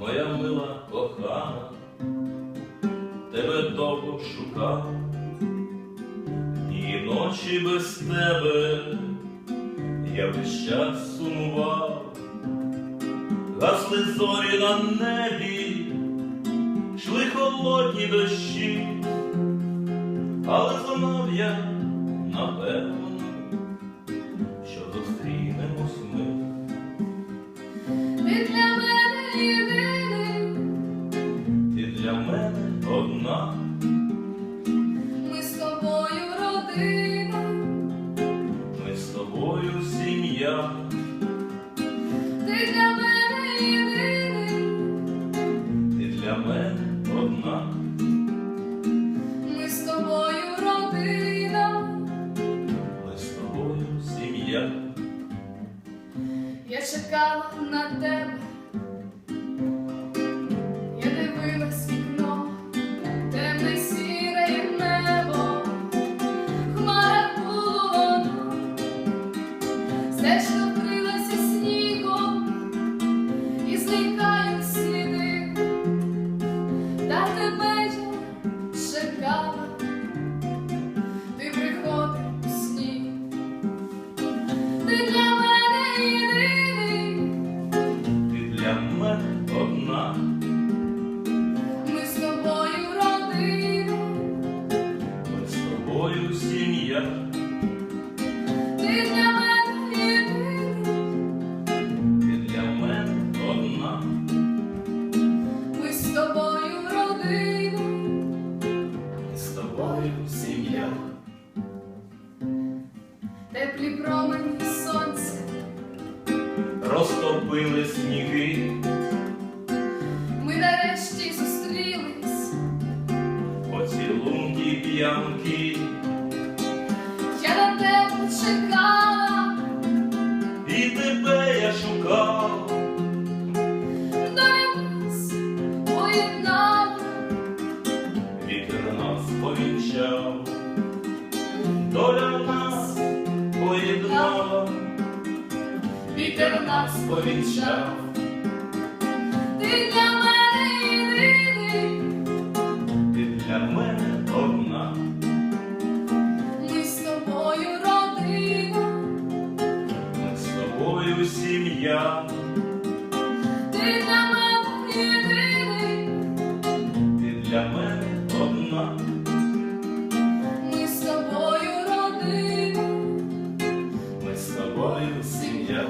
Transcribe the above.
моя мила кохана, тебе довго шукав, і ночі без тебе я весь час сумував, гасли зорі на небі, йшли холодні дощі, але знав я, напевно, для мене одна, ми з тобою родина, ми з тобою сім'я, ти для мене єдиний, ти для мене одна, ми з тобою родина, ми з тобою сім'я. я чекала на тебе, одна, ми з тобою родина, ми з тобою сім'я, ти для мене єдиний, ти для мене одна, ми з тобою родина, ми з тобою сім'я. теплі промені сонця, Розтопили сніги, п'янки, я на тебе чекала, і тебе я шукав. нас поєднала, Вітер нас повінчав, доля нас поєднала, вітер нас повінчав, я. Ти для мене єдиний, ти для мене одна. Ми з тобою родина, ми з тобою сім'я.